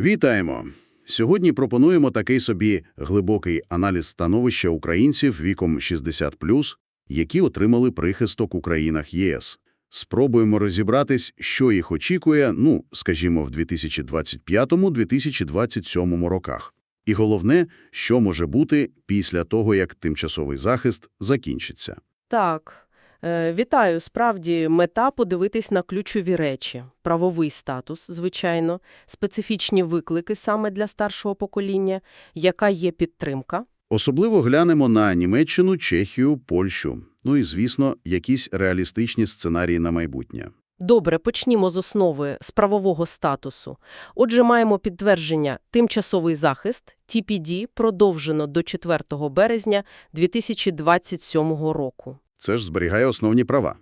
Вітаємо! Сьогодні пропонуємо такий собі глибокий аналіз становища українців віком 60+, які отримали прихисток у країнах ЄС. Спробуємо розібратись, що їх очікує, ну, скажімо, в 2025-2027 роках. І головне, що може бути після того, як тимчасовий захист закінчиться. Так, вітаю. Справді, мета – подивитись на ключові речі. Правовий статус, звичайно, специфічні виклики саме для старшого покоління, яка є підтримка. Особливо глянемо на Німеччину, Чехію, Польщу. Ну і, звісно, якісь реалістичні сценарії на майбутнє. Добре, почнімо з основи, з правового статусу. Отже, маємо підтвердження «Тимчасовий захист» TPD продовжено до 4 березня 2027 року. Це ж зберігає основні права.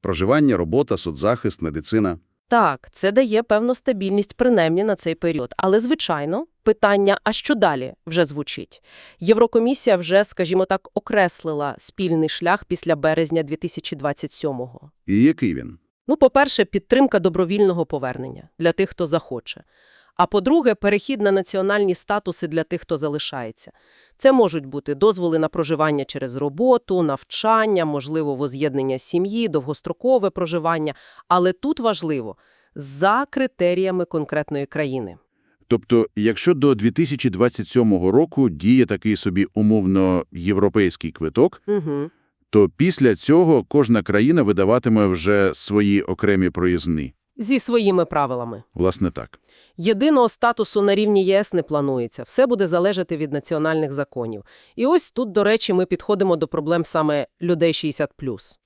Проживання, робота, соцзахист, медицина. Так, це дає певну стабільність принаймні на цей період. Але, звичайно, питання «а що далі?» вже звучить. Єврокомісія вже, скажімо так, окреслила спільний шлях після березня 2027-го. І який він? Ну, по-перше, підтримка добровільного повернення для тих, хто захоче. А по-друге, перехід на національні статуси для тих, хто залишається. Це можуть бути дозволи на проживання через роботу, навчання, можливо, воз'єднання сім'ї, довгострокове проживання. Але тут важливо – за критеріями конкретної країни. Тобто, якщо до 2027 року діє такий собі умовно європейський квиток, Угу. то після цього кожна країна видаватиме вже свої окремі проїзни. Зі своїми правилами. Власне так. Єдиного статусу на рівні ЄС не планується. Все буде залежати від національних законів. І ось тут, до речі, ми підходимо до проблем саме людей 60+.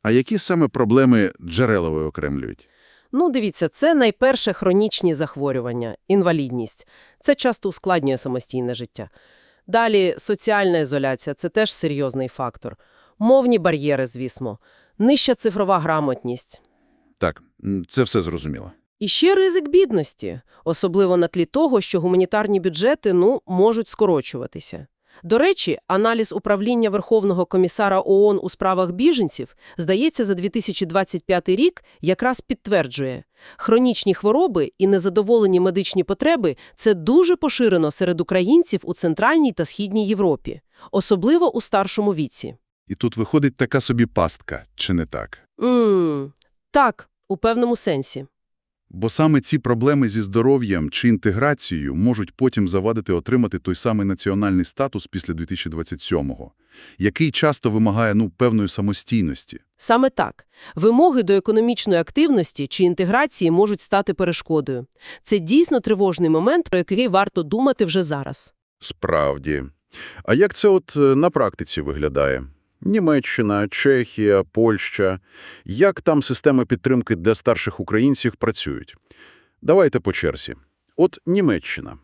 А які саме проблеми джерела виокремлюють? Ну, дивіться, це найперше хронічні захворювання, інвалідність. Це часто ускладнює самостійне життя. Далі соціальна ізоляція – це теж серйозний фактор. Мовні бар'єри, звісно. Нижча цифрова грамотність. Так, це все зрозуміло. І ще ризик бідності, особливо на тлі того, що гуманітарні бюджети, ну, можуть скорочуватися. До речі, аналіз управління Верховного комісара ООН у справах біженців, здається, за 2025 рік якраз підтверджує, хронічні хвороби і незадоволені медичні потреби – це дуже поширено серед українців у Центральній та Східній Європі, особливо у старшому віці. І тут виходить така собі пастка, чи не так? М, так, у певному сенсі. Бо саме ці проблеми зі здоров'ям чи інтеграцією можуть потім завадити отримати той самий національний статус після 2027-го, який часто вимагає ну, певної самостійності. Саме так. Вимоги до економічної активності чи інтеграції можуть стати перешкодою. Це дійсно тривожний момент, про який варто думати вже зараз. Справді. А як це от е, на практиці виглядає? Німеччина, Чехія, Польща. Як там системи підтримки для старших українців працюють? Давайте по черзі. От Німеччина.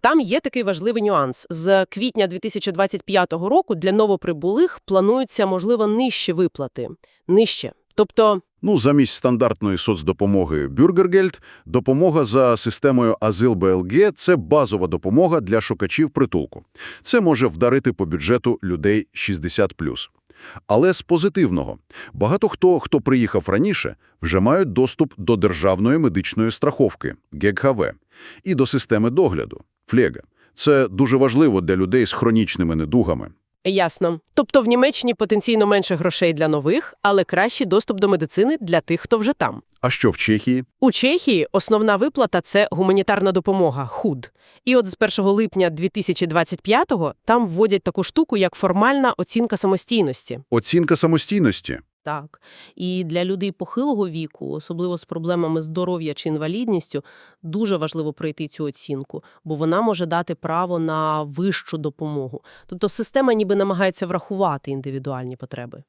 Там є такий важливий нюанс. З квітня 2025 року для новоприбулих плануються, можливо, нижчі виплати. Нижче. Тобто, Ну, замість стандартної соцдопомоги Бюргергельд, допомога за системою Азил БЛГ – це базова допомога для шукачів притулку. Це може вдарити по бюджету людей 60+. Але з позитивного. Багато хто, хто приїхав раніше, вже мають доступ до державної медичної страховки ГЕКХВ і до системи догляду Флега. Це дуже важливо для людей з хронічними недугами. Ясно. Тобто в Німеччині потенційно менше грошей для нових, але кращий доступ до медицини для тих, хто вже там. А що в Чехії? У Чехії основна виплата – це гуманітарна допомога – ХУД. І от з 1 липня 2025-го там вводять таку штуку, як формальна оцінка самостійності. Оцінка самостійності. Так. І для людей похилого віку, особливо з проблемами здоров'я чи інвалідністю, дуже важливо пройти цю оцінку, бо вона може дати право на вищу допомогу. Тобто система ніби намагається врахувати індивідуальні потреби.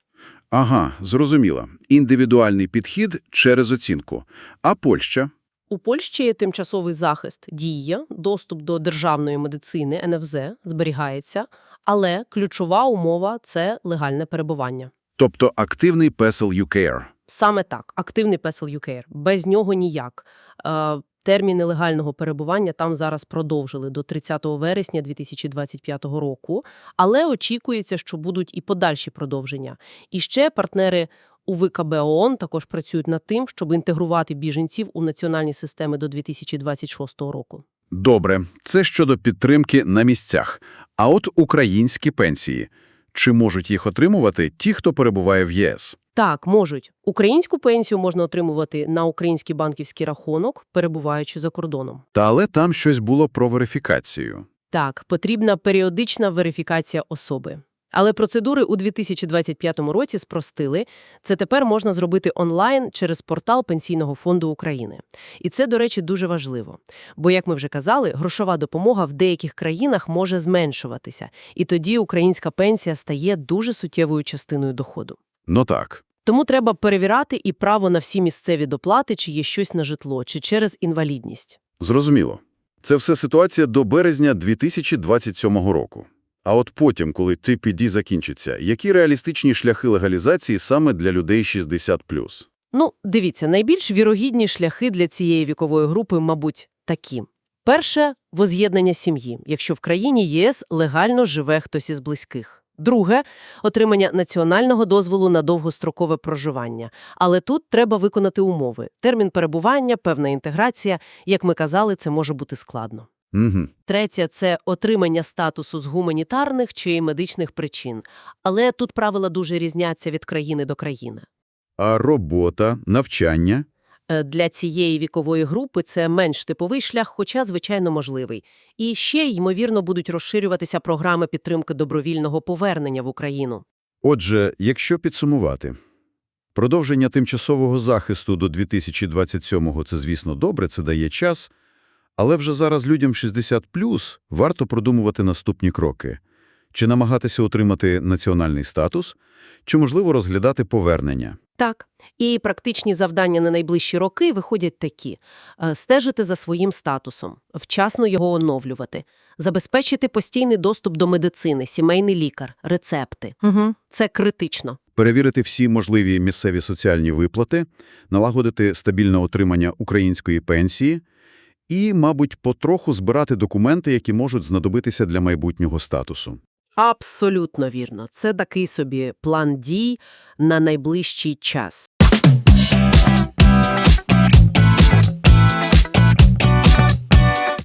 Ага, зрозуміло. Індивідуальний підхід через оцінку. А Польща? У Польщі є тимчасовий захист діє, доступ до державної медицини НФЗ зберігається, але ключова умова – це легальне перебування. Тобто активний PESEL UCARE. Саме так, активний PESEL UCARE. Без нього ніяк. Е, терміни легального перебування там зараз продовжили до 30 вересня 2025 року, але очікується, що будуть і подальші продовження. І ще партнери УВКБ ООН також працюють над тим, щоб інтегрувати біженців у національні системи до 2026 року. Добре, це щодо підтримки на місцях. А от українські пенсії. Чи можуть їх отримувати ті, хто перебуває в ЄС? Так, можуть. Українську пенсію можна отримувати на український банківський рахунок, перебуваючи за кордоном. Та але там щось було про верифікацію. Так, потрібна періодична верифікація особи. Але процедури у 2025 році спростили. Це тепер можна зробити онлайн через портал Пенсійного фонду України. І це, до речі, дуже важливо. Бо, як ми вже казали, грошова допомога в деяких країнах може зменшуватися. І тоді українська пенсія стає дуже суттєвою частиною доходу. Ну так. Тому треба перевіряти і право на всі місцеві доплати, чи є щось на житло, чи через інвалідність. Зрозуміло. Це все ситуація до березня 2027 року. А от потім, коли TPD закінчиться, які реалістичні шляхи легалізації саме для людей 60+. Ну, дивіться, найбільш вірогідні шляхи для цієї вікової групи, мабуть, такі. Перше – воз'єднання сім'ї, якщо в країні ЄС легально живе хтось із близьких. Друге – отримання національного дозволу на довгострокове проживання. Але тут треба виконати умови. Термін перебування, певна інтеграція. Як ми казали, це може бути складно. Угу. Третє – це отримання статусу з гуманітарних чи медичних причин. Але тут правила дуже різняться від країни до країни. А робота, навчання? Е, Для цієї вікової групи це менш типовий шлях, хоча, звичайно, можливий. І ще, ймовірно, будуть розширюватися програми підтримки добровільного повернення в Україну. Отже, якщо підсумувати, продовження тимчасового захисту до 2027-го – це, звісно, добре, це дає час, але вже зараз людям 60+, варто продумувати наступні кроки. Чи намагатися отримати національний статус, чи, можливо, розглядати повернення. Так, і практичні завдання на найближчі роки виходять такі. Е, Стежити за своїм статусом, вчасно його оновлювати, забезпечити постійний доступ до медицини, сімейний лікар, рецепти. Угу. Це критично. Перевірити всі можливі місцеві соціальні виплати, налагодити стабільне отримання української пенсії і, мабуть, потроху збирати документи, які можуть знадобитися для майбутнього статусу. Абсолютно вірно. Це такий собі план дій на найближчий час.